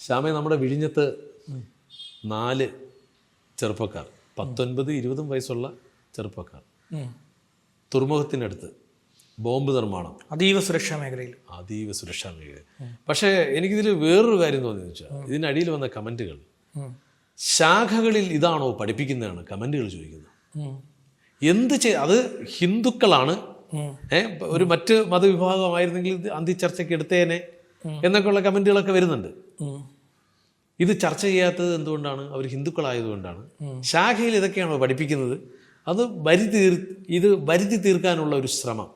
ശ്യാമേ നമ്മുടെ വിഴിഞ്ഞത്ത് നാല് ചെറുപ്പക്കാർ. പത്തൊൻപത് ഇരുപതും വയസ്സുള്ള ചെറുപ്പക്കാർ. തുറമുഖത്തിനടുത്ത് ബോംബ് നിർമ്മാണം. അതീവ സുരക്ഷാ മേഖലയിൽ. അതീവ സുരക്ഷാ മേഖല പക്ഷേ എനിക്കിതിൽ വേറൊരു കാര്യം തോന്നിയെന്ന് വെച്ചാൽ ഇതിനടിയിൽ വന്ന കമന്റുകൾ. ശാഖകളിൽ ഇതാണോ പഠിപ്പിക്കുന്നതാണ് കമന്റുകൾ ചോദിക്കുന്നത്. എന്ത് ചെയ് അത് ഹിന്ദുക്കളാണ്. ഏ, ഒരു മറ്റ് മതവിഭാഗമായിരുന്നെങ്കിൽ അന്തി ചർച്ചയ്ക്ക് എടുത്തേനെ എന്നൊക്കെയുള്ള കമന്റുകളൊക്കെ വരുന്നുണ്ട്. ഇത് ചർച്ച ചെയ്യാത്തത് എന്തുകൊണ്ടാണ്? അവർ ഹിന്ദുക്കളായതുകൊണ്ടാണ്. ശാഖയിൽ ഇതൊക്കെയാണോ പഠിപ്പിക്കുന്നത്? അത് വരുത്തി ഇത് വരുത്തി തീർക്കാനുള്ള ഒരു ശ്രമം.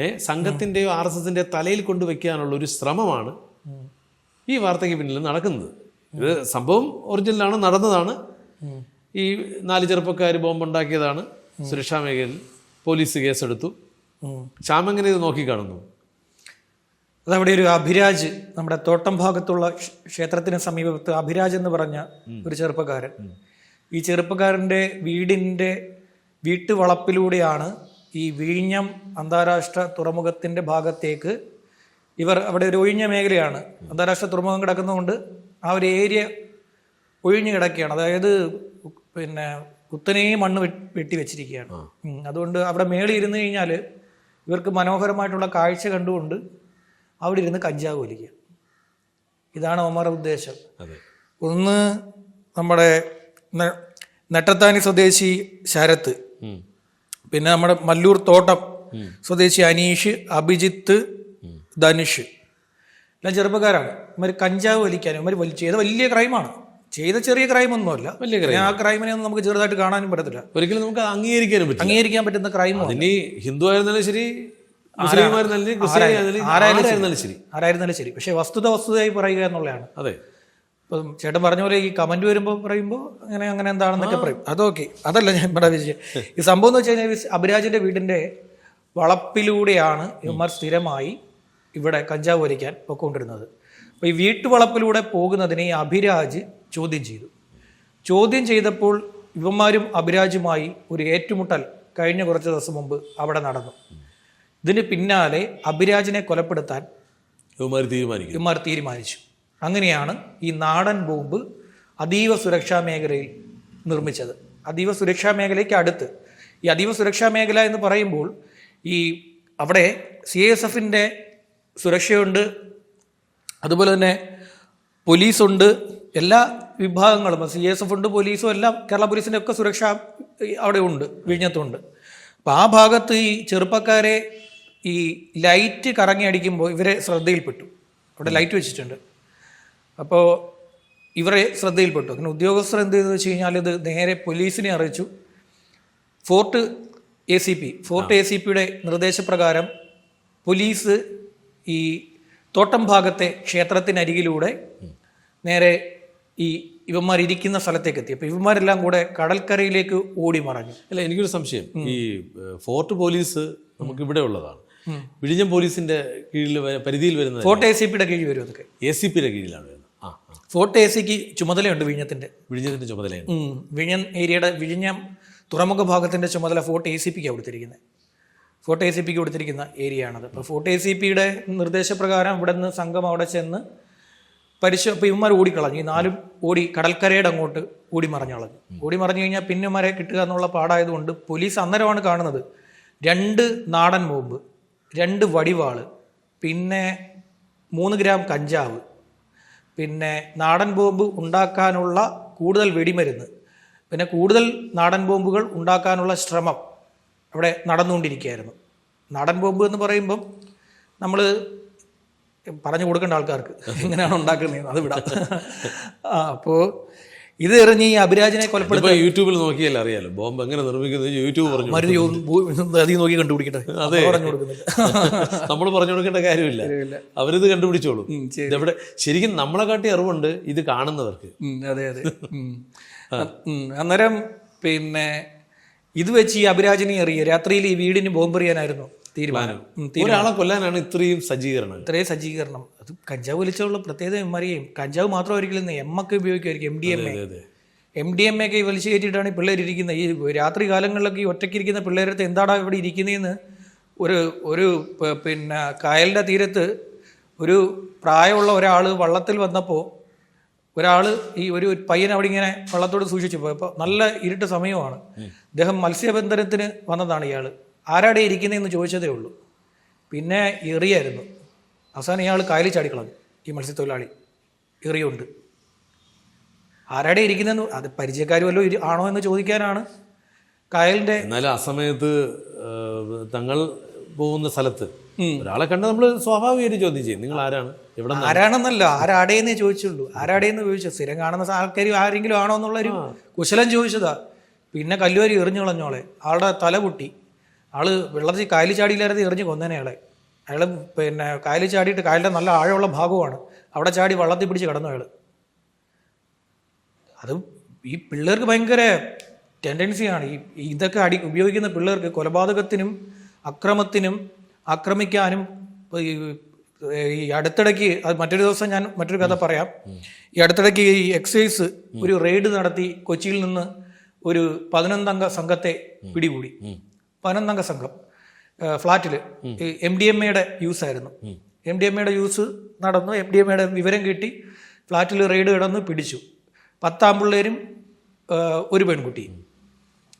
ഏ സംഘത്തിന്റെയോ ആർ എസ് എസിന്റെ തലയിൽ കൊണ്ടുവയ്ക്കാനുള്ള ഒരു ശ്രമമാണ് ഈ വാർത്തയ്ക്ക് പിന്നിൽ നടക്കുന്നത്. ഇത് സംഭവം ഒറിജിനലാണ് നടന്നതാണ്. ഈ നാല് ചെറുപ്പക്കാർ ബോംബുണ്ടാക്കിയതാണ്. സുരക്ഷാ മേഖലയിൽ പോലീസ് കേസെടുത്തു. ശ്യാമെങ്ങനെ ഇത് നോക്കിക്കാണുന്നു? അതവിടെ ഒരു അഭിരാജ് നമ്മുടെ തോട്ടം ഭാഗത്തുള്ള ക്ഷേത്രത്തിന് സമീപത്ത് അഭിരാജ് എന്ന് പറഞ്ഞ ഒരു ചെറുപ്പക്കാരൻ. ഈ ചെറുപ്പക്കാരന്റെ വീടിന്റെ വീട്ടുവളപ്പിലൂടെയാണ് ഈ വിഴിഞ്ഞം അന്താരാഷ്ട്ര തുറമുഖത്തിന്റെ ഭാഗത്തേക്ക് ഇവർ അവിടെ ഒരു ഒഴിഞ്ഞ മേഖലയാണ്. അന്താരാഷ്ട്ര തുറമുഖം കിടക്കുന്നതുകൊണ്ട് ആ ഒരു ഏരിയ ഒഴിഞ്ഞു കിടക്കുകയാണ്. അതായത് പിന്നെ കുത്തനെയും മണ്ണ് വെട്ടി- വെട്ടി വെച്ചിരിക്കുകയാണ്. അതുകൊണ്ട് അവിടെ മേളിൽ ഇരുന്ന് കഴിഞ്ഞാൽ ഇവർക്ക് മനോഹരമായിട്ടുള്ള കാഴ്ച കണ്ടുകൊണ്ട് അവിടെ ഇരുന്ന് കഞ്ചാവ് വലിക്കുക. ഇതാണ് ഒമർ ഉദ്ദേശം. ഒന്ന് നമ്മുടെ നെട്ടത്താനി സ്വദേശി ശരത്ത് പിന്നെ നമ്മുടെ മല്ലൂർ തോട്ടം സ്വദേശി അനീഷ് അഭിജിത്ത് ധനുഷ്. എല്ലാം ചെറുപ്പക്കാരാണ്. ഇവർ കഞ്ചാവ് വലിക്കാനും ഇവർ ചെയ്ത വലിയ ക്രൈമാണ്. ചെയ്ത ചെറിയ ക്രൈം ഒന്നുമല്ല വലിയ ആ ക്രൈമിനെ ഒന്നും നമുക്ക് ചെറുതായിട്ട് കാണാനും പറ്റത്തില്ല. ഒരിക്കലും നമുക്ക് അംഗീകരിക്കാനും അംഗീകരിക്കാൻ പറ്റുന്ന ക്രൈമാണ്. ഇനി ഹിന്ദു ആയിരുന്നാലും ശരി ആരായിരുന്നാലും ശരി? ആരായിരുന്നാലും ശരി. പക്ഷേ വസ്തുത വസ്തുതയായി പറയുക എന്നുള്ളതാണ്. അതെ. ഇപ്പം ചേട്ടൻ പറഞ്ഞ പോലെ ഈ കമന്റ് വരുമ്പോൾ പറയുമ്പോൾ അങ്ങനെ അങ്ങനെ എന്താണെന്നൊക്കെ പറയും. അതൊക്കെ അതല്ല ഞാൻ ഇവിടെ വിജയം ഈ സംഭവം എന്ന് വെച്ച് കഴിഞ്ഞാൽ അഭിരാജിന്റെ വീടിന്റെ വളപ്പിലൂടെയാണ് ഇവന്മാർ സ്ഥിരമായി ഇവിടെ കഞ്ചാവ് വലിക്കാൻ പൊക്കൊണ്ടിരുന്നത്. അപ്പോൾ ഈ വീട്ടുവളപ്പിലൂടെ പോകുന്നതിനെ ഈ അഭിരാജ് ചോദ്യം ചെയ്തു. ചോദ്യം ചെയ്തപ്പോൾ ഇവന്മാരും അഭിരാജുമായി ഒരു ഏറ്റുമുട്ടൽ കഴിഞ്ഞ കുറച്ച് ദിവസം മുമ്പ് അവിടെ നടന്നു. ഇതിന് പിന്നാലെ അഭിരാജിനെ കൊലപ്പെടുത്താൻ ഇവന്മാർ തീരുമാനിക്കും. ഇവന്മാർ തീരുമാനിച്ചു. അങ്ങനെയാണ് ഈ നാടൻ ബോംബ് അതീവ സുരക്ഷാ മേഖലയിൽ നിർമ്മിച്ചത്. അതീവ സുരക്ഷാ മേഖലയ്ക്ക് അടുത്ത്. ഈ അതീവ സുരക്ഷാ മേഖല എന്ന് പറയുമ്പോൾ ഈ അവിടെ സി എസ് എഫിന്റെ സുരക്ഷയുണ്ട്. അതുപോലെ തന്നെ പോലീസുണ്ട്. എല്ലാ വിഭാഗങ്ങളും സി എസ് എഫ് ഉണ്ട് പോലീസും എല്ലാം കേരള പോലീസിന്റെ ഒക്കെ സുരക്ഷ അവിടെ ഉണ്ട് വിഴിഞ്ഞത്തുണ്ട്. അപ്പോൾ ആ ഭാഗത്ത് ഈ ചെറുപ്പക്കാരെ ഈ ലൈറ്റ് കറങ്ങി അടിക്കുമ്പോൾ ഇവരെ ശ്രദ്ധയിൽപ്പെട്ടു. അവിടെ ലൈറ്റ് വെച്ചിട്ടുണ്ട്. അപ്പോൾ ഇവരെ ശ്രദ്ധയിൽപ്പെട്ടു. അങ്ങനെ ഉദ്യോഗസ്ഥർ എന്ത് ചെയ്തെന്ന് വെച്ച് കഴിഞ്ഞാൽ ഇത് നേരെ പോലീസിനെ അറിയിച്ചു. Fort A C P fort A C പിയുടെ നിർദ്ദേശപ്രകാരം പോലീസ് ഈ തോട്ടം ഭാഗത്തെ ക്ഷേത്രത്തിനരികിലൂടെ നേരെ ഈ ഇവന്മാർ ഇരിക്കുന്ന സ്ഥലത്തേക്ക് എത്തി. അപ്പോൾ ഇവന്മാരെല്ലാം കൂടെ കടൽക്കരയിലേക്ക് ഓടി മറഞ്ഞു അല്ല എനിക്കൊരു സംശയം. ഈ ഫോർട്ട് പോലീസ് നമുക്ക് ഇവിടെ ഉള്ളതാണ്. വിഴിഞ്ഞം പോലീസിന്റെ കീഴിൽ പരിധിയിൽ വരുന്നത് ഫോർട്ട് എ സി പിയുടെ കീഴിൽ വരും അതൊക്കെ. എ സി പിയുടെ കീഴിലാണ് വരുന്നത്. ആ ഫോർട്ട് എ സിക്ക് ചുമതലയുണ്ട് വിഴിഞ്ഞത്തിന്റെ. വിഴിഞ്ഞത്തിന്റെ ചുമതലയുണ്ട്. വിഴിഞ്ഞം ഏരിയയുടെ വിഴിഞ്ഞം തുറമുഖ ഭാഗത്തിന്റെ ചുമതല ഫോർട്ട് എ സി പിക്ക് കൊടുത്തിരിക്കുന്നത്. ഫോർട്ട് എ സി പിക്ക് കൊടുത്തിരിക്കുന്ന ഏരിയ ആണത് അപ്പോൾ ഫോർട്ട് എ സി പിയുടെ നിർദ്ദേശപ്രകാരം ഇവിടെ നിന്ന് സംഘം അവിടെ ചെന്ന് പരിശോ ഇപ്പോൾ ഇവന്മാർ ഓടിക്കളഞ്ഞു. ഈ നാലും ഓടി കടൽക്കരയുടെ അങ്ങോട്ട് ഓടി മറഞ്ഞു കളഞ്ഞു ഓടി മറിഞ്ഞു കഴിഞ്ഞാൽ പിന്നെ ഇവന്മാരെ കിട്ടുക എന്നുള്ള പാടായതുകൊണ്ട് പോലീസ് അന്നേരമാണ് കാണുന്നത്. രണ്ട് നാടൻ ബോംബ് രണ്ട് വടിവാൾ പിന്നെ മൂന്ന് ഗ്രാം കഞ്ചാവ് പിന്നെ നാടൻ ബോംബ് ഉണ്ടാക്കാനുള്ള കൂടുതൽ വെടിമരുന്ന് പിന്നെ കൂടുതൽ നാടൻ ബോംബുകൾ ഉണ്ടാക്കാനുള്ള ശ്രമം അവിടെ നടന്നുകൊണ്ടിരിക്കുകയായിരുന്നു. നാടൻ ബോംബ് എന്ന് പറയുമ്പം നമ്മൾ പറഞ്ഞു കൊടുക്കേണ്ട ആൾക്കാർക്ക് എങ്ങനെയാണ് ഉണ്ടാക്കുന്നത് അത് വിടാം. അപ്പോൾ ഇത് എറിഞ്ഞ് ഈ അഭിരാജിനെ കൊലപ്പെടുത്തി യൂട്യൂബിൽ നോക്കിയാൽ അറിയാലോ. ബോംബ് എങ്ങനെ നിർമ്മിക്കുന്നത് യൂട്യൂബ് പറഞ്ഞു. മരുന്ന് അധികം നോക്കി കണ്ടുപിടിക്കട്ടെ. അതെ. പറഞ്ഞു കൊടുക്കുന്നില്ല. നമ്മൾ പറഞ്ഞു കൊടുക്കേണ്ട കാര്യമില്ല. അവരിത് കണ്ടുപിടിച്ചോളൂ. ഇവിടെ ശരിക്കും നമ്മളെ കാട്ടി അറിവുണ്ട് ഇത് കാണുന്നവർക്ക്. അതെ അതെ. അന്നേരം പിന്നെ ഇത് വെച്ച് ഈ അഭിരാജിനെ എറിയ. രാത്രിയിൽ ഈ വീടിന് ബോംബ് ബോംബെറിയാനായിരുന്നു. തീരുമാനം. ഒരാളെ കൊല്ലാനാണ് ഇത്രയും സജ്ജീകരണം. ഇത്രയും സജ്ജീകരണം. അത് കഞ്ചാവ് വലിച്ചുള്ള പ്രത്യേകത മറിയും കഞ്ചാവ് മാത്രമായിരിക്കില്ല എം ഒക്കെ ഉപയോഗിക്കുമായിരിക്കും M D M A. M D M A ഒക്കെ വലിച്ചു കയറ്റിയിട്ടാണ് ഈ പിള്ളേർ ഇരിക്കുന്നത്. ഈ രാത്രി കാലങ്ങളിലൊക്കെ ഈ ഒറ്റയ്ക്ക് ഇരിക്കുന്ന പിള്ളേരടുത്ത് എന്താടാ ഇവിടെ ഇരിക്കുന്നതെന്ന് ഒരു ഒരു പിന്നെ കായലിന്റെ തീരത്ത് ഒരു പ്രായമുള്ള ഒരാൾ വള്ളത്തിൽ വന്നപ്പോൾ ഒരാൾ ഈ ഒരു പയ്യൻ അവിടെ ഇങ്ങനെ വള്ളത്തോട് സൂക്ഷിച്ചു പോയപ്പോൾ നല്ല ഇരുട്ട് സമയമാണ്. അദ്ദേഹം മത്സ്യബന്ധനത്തിന് വന്നതാണ് ഇയാൾ ആരാടെ ഇരിക്കുന്നതെന്ന് ചോദിച്ചതേ ഉള്ളൂ. പിന്നെ എറിയായിരുന്നു. അവസാനം ഇയാൾ കായലിൽ ചാടിക്കളഞ്ഞു. ഈ മത്സ്യത്തൊഴിലാളി എറിയുണ്ട്. ആരാടെ ഇരിക്കുന്നതെന്ന് അത് പരിചയക്കാർ വല്ലതും ആണോ എന്ന് ചോദിക്കാനാണ് കായലിന്റെ എന്നാലും ആ സമയത്ത് തങ്ങൾ പോകുന്ന സ്ഥലത്ത് ഒരാളെ കണ്ട് നമ്മൾ സ്വാഭാവികമായിട്ട് ചോദ്യം ചെയ്യും. നിങ്ങൾ ആരാണ്? നിന്നാ?" ആരാണെന്നല്ല ആരാടേന്നേ ചോദിച്ചുള്ളൂ. ആരാടേന്ന് ചോദിച്ചു. സ്ഥിരം കാണുന്ന ആൾക്കാർ ആരെങ്കിലും ആണോ എന്നുള്ളൊരു കുശലം ചോദിച്ചതാ. പിന്നെ കല്ലുവരി എറിഞ്ഞു കളഞ്ഞോളെ ആളുടെ തല പൊട്ടി. ആൾ വെള്ളത്തിൽ കായലിൽ ചാടിയില്ലായിരുന്നു എറിഞ്ഞ് കൊന്നേനെ അയാളെ അയാൾ പിന്നെ കായലിൽ ചാടിയിട്ട് കായലിന്റെ നല്ല ആഴമുള്ള ഭാഗമാണ് അവിടെ ചാടി വള്ളത്തിൽ പിടിച്ച് കിടന്നു അയാൾ അത് ഈ പിള്ളേർക്ക് ഭയങ്കര ടെൻഡൻസിയാണ് ഈ ഇതൊക്കെ അടി ഉപയോഗിക്കുന്ന പിള്ളേർക്ക് കൊലപാതകത്തിനും അക്രമത്തിനും ആക്രമിക്കാനും ഈ അടുത്തിടയ്ക്ക് അത് മറ്റൊരു ദിവസം ഞാൻ മറ്റൊരു കഥ പറയാം. ഈ അടുത്തിടയ്ക്ക് ഈ എക്സൈസ് ഒരു റെയ്ഡ് നടത്തി കൊച്ചിയിൽ നിന്ന് ഒരു പതിനൊന്നംഗ സംഘത്തെ പിടികൂടി. പതിനൊന്നംഗ സംഘം. ഫ്ലാറ്റിൽ എം ഡി എം എയുടെ യൂസ് ആയിരുന്നു. എം ഡി എം എയുടെ യൂസ് നടന്നു. എം ഡി എം എയുടെ വിവരം കിട്ടി. ഫ്ലാറ്റിൽ റെയ്ഡ് കിടന്ന് പിടിച്ചു. പത്താം പത്താമ്പിള്ളേരും ഒരു പെൺകുട്ടിയും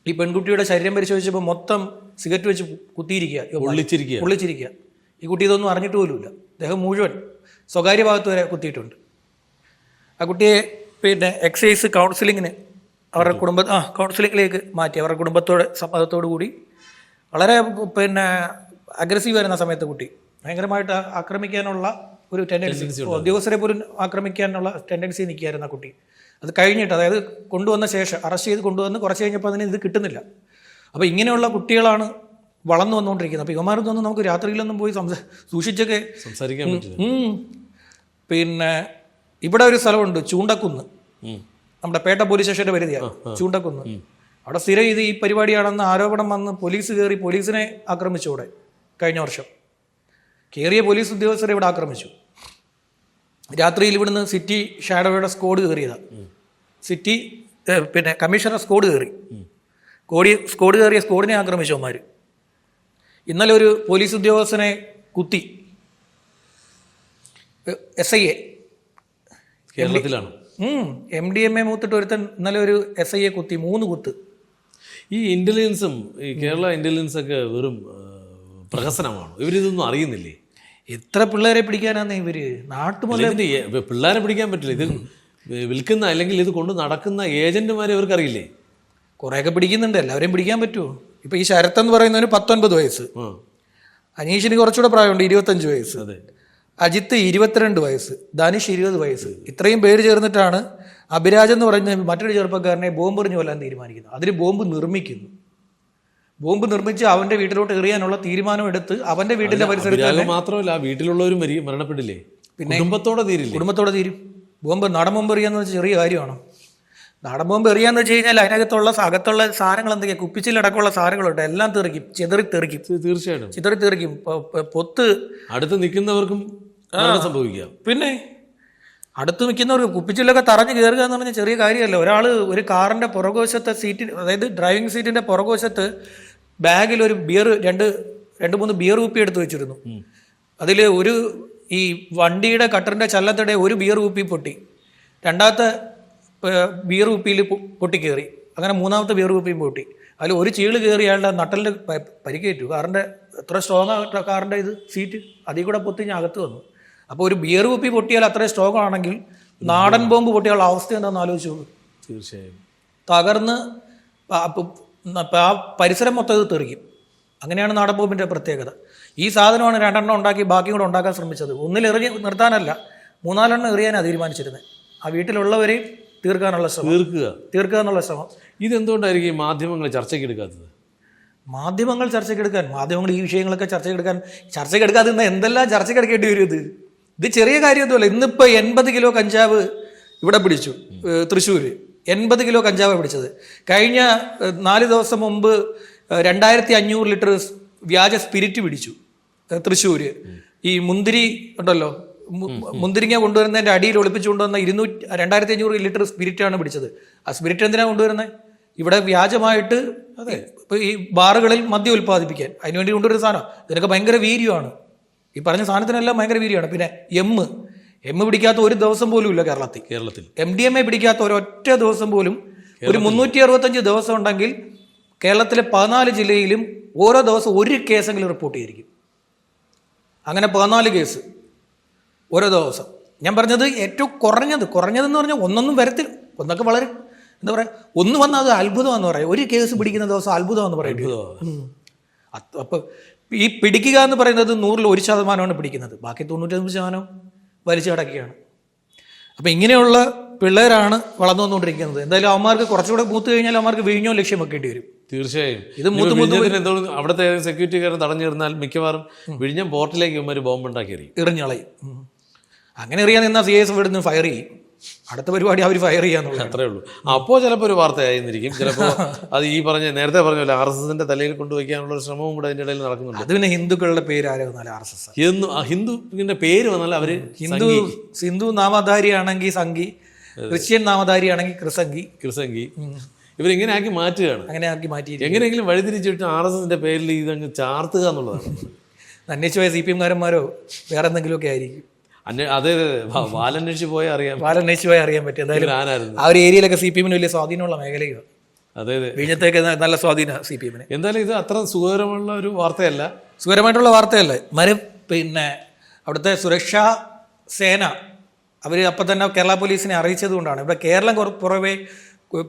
ഈ പെൺകുട്ടിയുടെ ശരീരം പരിശോധിച്ചപ്പോൾ മൊത്തം സിഗരറ്റ് വെച്ച് കുത്തിയിരിക്കുക. ഒളിച്ചിരിക്കുക പൊള്ളിച്ചിരിക്കുക ഈ കുട്ടി ഇതൊന്നും അറിഞ്ഞിട്ട് പോലുമില്ല. അദ്ദേഹം മുഴുവൻ സ്വകാര്യ ഭാഗത്ത് വരെ കുത്തിയിട്ടുണ്ട്. ആ കുട്ടിയെ പിന്നെ എക്സൈസ് കൗൺസിലിങ്ങിന് അവരുടെ കുടുംബ ആ കൗൺസിലിങ്ങിലേക്ക് മാറ്റി. അവരുടെ കുടുംബത്തോടെ സമ്മതത്തോടു കൂടി വളരെ പിന്നെ അഗ്രസീവ് വരുന്ന സമയത്ത് കുട്ടി. ഭയങ്കരമായിട്ട് ആക്രമിക്കാനുള്ള ഒരു ടെൻഡൻസി ഉദ്യോഗസ്ഥരെ പോലും ആക്രമിക്കാനുള്ള ടെൻഡൻസി നിൽക്കുകയായിരുന്ന കുട്ടി. അത് കഴിഞ്ഞിട്ട് അതായത് കൊണ്ടുവന്ന ശേഷം അറസ്റ്റ് ചെയ്ത് കൊണ്ടുവന്ന് കുറച്ച് കഴിഞ്ഞപ്പോൾ അതിന് ഇത് കിട്ടുന്നില്ല. അപ്പോൾ ഇങ്ങനെയുള്ള കുട്ടികളാണ് വളർന്നു വന്നുകൊണ്ടിരിക്കുന്നത്. അപ്പോൾ ഇവന്മാരൊന്നും നമുക്ക് രാത്രിയിലൊന്നും പോയി സംസാ സൂക്ഷിച്ചൊക്കെ സംസാരിക്കാൻ പിന്നെ ഇവിടെ ഒരു സ്ഥലമുണ്ട് ചൂണ്ടക്കുന്ന്. നമ്മുടെ പേട്ട പോലീസ് സ്റ്റേഷന്റെ പരിധിയാണ് ചൂണ്ടക്കുന്ന്. അവിടെ സ്ഥിരം ഇത് ഈ പരിപാടിയാണെന്ന് ആരോപണം വന്ന് പോലീസ് കയറി പോലീസിനെ ആക്രമിച്ചു ഇവിടെ കഴിഞ്ഞ വർഷം. കയറിയ പോലീസ് ഉദ്യോഗസ്ഥരെ ഇവിടെ ആക്രമിച്ചു. രാത്രിയിൽ ഇവിടുന്ന് സിറ്റി ഷാഡോയുടെ സ്ക്വാഡ് കയറിയതാണ് സിറ്റി പിന്നെ കമ്മീഷണർ സ്ക്വാഡ് കയറി. കോടി സ്ക്വാഡ് കയറിയ സ്ക്വാഡിനെ ആക്രമിച്ചു അവന്മാർ ഇന്നലെ ഒരു പോലീസ് ഉദ്യോഗസ്ഥനെ കുത്തി. S I A. കേരളത്തിലാണ്. എം ഡി എം എ മൂത്തിട്ട് ഒരുത്തൻ ഇന്നലെ ഒരു എസ് ഐ എ കുത്തി മൂന്ന് കുത്ത്. ഈ ഇന്റലിജൻസും ഈ കേരള ഇന്റലിജൻസ് ഒക്കെ വെറും പ്രഹസനമാണ്? ഇവരിതൊന്നും അറിയുന്നില്ലേ? എത്ര പിള്ളേരെ നാട്ടുമുല്ല ഇതിന്റെ ഏ- പിള്ളേരെ പിടിക്കാൻ പറ്റില്ല. ഇത് വിൽക്കുന്ന അല്ലെങ്കിൽ ഇത് കൊണ്ട് നടക്കുന്ന ഏജന്റുമാരെ ഇവർക്കറിയില്ലേ കുറേയൊക്കെ പിടിക്കുന്നുണ്ട്. എല്ലാവരെയും പിടിക്കാൻ പറ്റുമോ ഇപ്പൊ ഈ ശരത്ത് എന്ന് പറയുന്നവന് പത്തൊൻപത് വയസ്സ്. അനീഷിന് കുറച്ചുകൂടെ പ്രായമുണ്ട് ഇരുപത്തഞ്ച് വയസ്സ്. അതെ. അജിത്ത് ഇരുപത്തിരണ്ട് വയസ്സ്. ധനുഷ് ഇരുപത് വയസ്സ്. ഇത്രയും പേര് ചേർന്നിട്ടാണ് അഭിരാജ് എന്ന് പറയുന്ന മറ്റൊരു ചെറുപ്പക്കാരനെ ബോംബ് എറിഞ്ഞ് കൊല്ലാൻ തീരുമാനിക്കുന്നു. അതിന് ബോംബ് നിർമ്മിക്കുന്നു. ബോംബ് നിർമ്മിച്ച് അവന്റെ വീട്ടിലോട്ട് എറിയാനുള്ള തീരുമാനം എടുത്ത് അവന്റെ വീട്ടിന്റെ പരിസരത്ത് മാത്രമല്ല വീട്ടിലുള്ളവരും മരണപ്പെടില്ലേ പിന്നെ കുടുംബത്തോടെ തീരില്ല? കുടുംബത്തോടെ തീരും. ബോംബ് ബോംബ് എറിയാന്ന് വെച്ചാൽ ചെറിയ കാര്യമാണോ? നാടൻ ബോംബ് എറിയാന്ന് വെച്ച് കഴിഞ്ഞാൽ അതിനകത്തുള്ള അകത്തുള്ള സാധനങ്ങൾ എന്തൊക്കെയാ? കുപ്പിച്ചിലടക്കമുള്ള സാധനങ്ങളുണ്ട്. എല്ലാം തെറിക്കും. ചിതറി തെറിക്കും. തീർച്ചയായിട്ടും. ചിതറി തെറിക്കും. പൊത്ത് അടുത്ത് നിൽക്കുന്നവർക്കും മരണം സംഭവിക്കാം. പിന്നെ അടുത്ത് നിൽക്കുന്നവർ കുപ്പിച്ചില്ലൊക്കെ തറഞ്ഞ് കയറുക എന്ന് പറഞ്ഞാൽ ചെറിയ കാര്യമല്ല. ഒരാൾ ഒരു കാറിന്റെ പുറകുവശത്തെ സീറ്റിൽ അതായത് ഡ്രൈവിംഗ് സീറ്റിന്റെ പുറകുവശത്ത് ബാഗിൽ ഒരു ബിയർ രണ്ട് രണ്ട് മൂന്ന് ബിയർ കുപ്പി എടുത്ത് വെച്ചിരുന്നു. അതിൽ ഒരു ഈ വണ്ടിയുടെ കട്ടറിന്റെ ചല്ലത്തിടെ ഒരു ബിയർ കുപ്പി പൊട്ടി. രണ്ടാമത്തെ ബിയർ കുപ്പിയിൽ പൊട്ടി പൊട്ടിക്കേറി. അങ്ങനെ മൂന്നാമത്തെ ബിയർ കുപ്പിയും പൊട്ടി. അതിൽ ഒരു ചീൾ കയറി അയാളുടെ നട്ടലിന്റെ പരിക്കേറ്റു. കാറിന്റെ എത്ര സ്ട്രോങ് ആ കാറിന്റെ ഇത് സീറ്റ് അതിൽ കൂടെ പൊത്തി ഞാൻ അകത്ത് വന്നു. അപ്പോൾ ഒരു ബിയർ കുപ്പി പൊട്ടിയാൽ അത്രയും സ്ട്രോങ് ആണെങ്കിൽ നാടൻ ബോംബ് പൊട്ടിയാൽ അവസ്ഥ എന്താണെന്ന് ആലോചിച്ചു തീർച്ചയായും. തകർന്ന് ആ പരിസരം മൊത്തം ഇത് തെറിക്കും. അങ്ങനെയാണ് നാടൻ ബോംബിന്റെ പ്രത്യേകത. ഈ സാധനമാണ് രണ്ടെണ്ണം ഉണ്ടാക്കി ബാക്കി കൂടെ ഉണ്ടാക്കാൻ ശ്രമിച്ചത്. ഒന്നിൽ എറിഞ്ഞ് നിർത്താനല്ല മൂന്നാലെണ്ണം എറിയാനാണ് തീരുമാനിച്ചിരുന്നത് ആ വീട്ടിലുള്ളവരെയും തീർക്കാനുള്ള ശ്രമം. തീർക്കുക. തീർക്കുക എന്നുള്ള ശ്രമം. ഇതെന്തുകൊണ്ടായിരിക്കും മാധ്യമങ്ങൾ ചർച്ചയ്ക്ക് എടുക്കാത്തത്? മാധ്യമങ്ങൾ ചർച്ചയ്ക്കെടുക്കാൻ മാധ്യമങ്ങൾ ഈ വിഷയങ്ങളൊക്കെ ചർച്ചയ്ക്കെടുക്കാൻ ചർച്ചയ്ക്കെടുക്കാതെ എന്തെല്ലാം ചർച്ചയ്ക്കെടുക്കേണ്ടി വരും ഇത്? ഇത് ചെറിയ കാര്യമൊന്നുമല്ല. ഇന്നിപ്പോൾ എൺപത് കിലോ കഞ്ചാവ് ഇവിടെ പിടിച്ചു തൃശ്ശൂർ എൺപത് കിലോ കഞ്ചാവ് പിടിച്ചത്. കഴിഞ്ഞ നാല് ദിവസം മുമ്പ് രണ്ടായിരത്തി അഞ്ഞൂറ് ലിറ്റർ വ്യാജ സ്പിരിറ്റ് പിടിച്ചു തൃശ്ശൂർ തൃശ്ശൂര്. ഈ മുന്തിരി ഉണ്ടല്ലോ മുന്തിരിങ്ങ കൊണ്ടുവരുന്നതിന്റെ അടിയിൽ ഒളിപ്പിച്ചു കൊണ്ടുവന്ന ഇരുന്നൂറ്റി രണ്ടായിരത്തി അഞ്ഞൂറ് ലിറ്റർ സ്പിരിറ്റാണ് പിടിച്ചത്. ആ സ്പിരിറ്റ് എന്തിനാണ് കൊണ്ടുവരുന്നത് ഇവിടെ വ്യാജമായിട്ട് ഇപ്പൊ ഈ ബാറുകളിൽ മദ്യം ഉൽപ്പാദിപ്പിക്കാൻ. അതിനുവേണ്ടി കൊണ്ടുവരുന്ന സാധനം. ഇതിനൊക്കെ ഭയങ്കര വീര്യമാണ്. ഈ പറഞ്ഞ സാധനത്തിനെല്ലാം ഭയങ്കര വീര്യമാണ്. പിന്നെ എം എം പിടിക്കാത്ത ഒരു ദിവസം പോലും ഇല്ല കേരളത്തിൽ. കേരളത്തിൽ. എം ഡി എം എ പിടിക്കാത്ത ഒരൊറ്റ ദിവസം പോലും ഒരു മുന്നൂറ്റി അറുപത്തഞ്ച് ദിവസം ഉണ്ടെങ്കിൽ കേരളത്തിലെ പതിനാല് ജില്ലയിലും ഓരോ ദിവസം ഒരു കേസെങ്കിലും റിപ്പോർട്ട് ചെയ്തിരിക്കും. അങ്ങനെ പതിനാല് കേസ് ഓരോ ദിവസം. ഞാൻ പറഞ്ഞത് ഏറ്റവും കുറഞ്ഞത് കുറഞ്ഞതെന്ന് പറഞ്ഞാൽ ഒന്നൊന്നും വരത്തില്ല. ഒന്നൊക്കെ വളരെ എന്താ പറയുക ഒന്ന് വന്നാൽ അത് അത്ഭുതമാണെന്ന് പറയാം. ഒരു കേസ് പിടിക്കുന്ന ദിവസം അത്ഭുതമാണെന്ന് പറയാം വരും. അത് അപ്പോൾ ഈ പിടിക്കുക എന്ന് പറയുന്നത് നൂറിൽ ഒരു ശതമാനമാണ് പിടിക്കുന്നത്. ബാക്കി തൊണ്ണൂറ്റൊമ്പത് ശതമാനം വലിച്ചു കിടക്കുകയാണ്. അപ്പം ഇങ്ങനെയുള്ള പിള്ളേരാണ് വളർന്നു വന്നുകൊണ്ടിരിക്കുന്നത് എന്തായാലും അവന്മാർക്ക് കുറച്ചുകൂടെ മൂത്ത് കഴിഞ്ഞാൽ അവന്മാർക്ക് വിഴിഞ്ഞോ ലക്ഷ്യം വെക്കേണ്ടി വരും. തീർച്ചയായും. ഇത് മൂത്ത് വിഴിഞ്ഞത്തിന് എന്തോ അവിടുത്തെ സെക്യൂരിറ്റിക്കാരൻ തടഞ്ഞു നിർന്നാൽ മിക്കവാറും വിഴിഞ്ഞം പോർട്ടിലേക്ക് ഇവന്മാർ ബോംബ് ഉണ്ടാക്കി എറിയും എറിഞ്ഞളയും അങ്ങനെ എറിയാൻ നിന്നാൽ സി എസ് ഇവിടുന്ന് ഫയർ ചെയ്യും. അടുത്ത പരിപാടി അവർ ഫയർ ചെയ്യാന്നുള്ളത് അത്രേ ഉള്ളൂ. അപ്പോൾ ചിലപ്പോൾ ഒരു വാർത്തയായിരിക്കും ചിലപ്പോൾ അത് ഈ പറഞ്ഞ നേരത്തെ പറഞ്ഞല്ലോ ആർ എസ് എസിന്റെ തലയിൽ കൊണ്ടുവയ്ക്കാനുള്ള ഒരു ശ്രമവും കൂടെ അതിന്റെ ഇടയിൽ നടക്കുന്നുണ്ട്. അത് പിന്നെ ഹിന്ദുക്കളുടെ പേര് ആരാകുന്നാലും ആർ എസ് എസ് എന്ന് ആ ഹിന്ദുവിന്റെ പേര് വന്നാൽ അവർ ഹിന്ദു ഹിന്ദു നാമധാരിയാണെങ്കിൽ സംഗി ക്രിസ്ത്യൻ നാമധാരിയാണെങ്കിൽ ക്രിസംഗി ക്രിസംഗി ഇവരിങ്ങനെ ആക്കി മാറ്റുകയാണ്. അങ്ങനെ ആക്കി മാറ്റി എങ്ങനെയെങ്കിലും വഴിതിരിച്ചിട്ട് ആർ എസ് എസിന്റെ പേരിൽ ഇതങ്ങ് ചാർത്തുക എന്നുള്ളതാണ്. അന്വേഷിച്ച് പോയ സി പി എംകാരന്മാരോ വേറെ എന്തെങ്കിലുമൊക്കെ ആയിരിക്കും. അതെ വാലന്വേഷിച്ച് പോയാൽ അറിയാം. വാലന്വേഷിച്ച് പോയാൽ അറിയാൻ പറ്റും. എന്തായാലും ആ ഒരു ഏരിയയിലൊക്കെ സി പി എമ്മിന് വലിയ സ്വാധീനമുള്ള മേഖലയാണ് അതെ അതെ. വിഴിഞ്ഞത്തേക്ക് നല്ല സ്വാധീന സി പി എമ്മിന്. എന്തായാലും ഇത് അത്ര സുഖകരമുള്ള ഒരു വാർത്തയല്ല. സുഖകരമായിട്ടുള്ള വാർത്തയല്ല. മര പിന്നെ അവിടുത്തെ സുരക്ഷാ സേന അവർ അപ്പം തന്നെ കേരള പോലീസിനെ അറിയിച്ചത് കൊണ്ടാണ്. ഇവിടെ കേരളം പുറമേ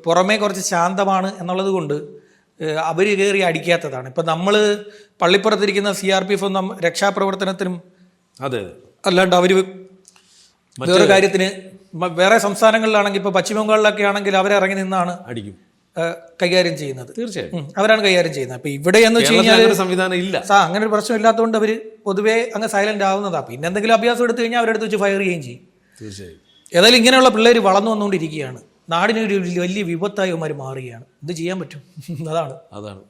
പുറമേ കുറച്ച് ശാന്തമാണ് എന്നുള്ളത് കൊണ്ട് അവർ കയറി അടിക്കാത്തതാണ്. ഇപ്പം നമ്മൾ പള്ളിപ്പുറത്തിരിക്കുന്ന സി ആർ പി എഫ് ഒന്നും രക്ഷാപ്രവർത്തനത്തിനും അതെ. അല്ലാണ്ട് അവർ വേറെ കാര്യത്തിന് വേറെ സംസ്ഥാനങ്ങളിലാണെങ്കിൽ ഇപ്പോൾ പശ്ചിമ ബംഗാളിലൊക്കെ ആണെങ്കിൽ അവരിറങ്ങി നിന്നാണ് അടിക്കും. കൈകാര്യം ചെയ്യുന്നത്. തീർച്ചയായും. അവരാണ് കൈകാര്യം ചെയ്യുന്നത്. അപ്പം ഇവിടെ എന്ന് വെച്ച് കഴിഞ്ഞാൽ സംവിധാനം ഇല്ല. സാ അങ്ങനെ ഒരു പ്രശ്നം ഇല്ലാത്തതുകൊണ്ട് അവർ പൊതുവേ അങ്ങ് സൈലന്റ് ആവുന്നതാ. പിന്നെ എന്തെങ്കിലും അഭ്യാസം എടുത്തു കഴിഞ്ഞാൽ അവരെടുത്ത് വെച്ച് ഫയർ ചെയ്യുകയും ചെയ്യും. തീർച്ചയായും. ഏതായാലും ഇങ്ങനെയുള്ള പിള്ളേർ വളർന്നു വന്നുകൊണ്ടിരിക്കുകയാണ്. നാടിനൊരു വലിയ വിപത്തായി അവന്മാർ മാറുകയാണ്. എന്ത് ചെയ്യാൻ പറ്റും? അതാണ്. അതാണ്.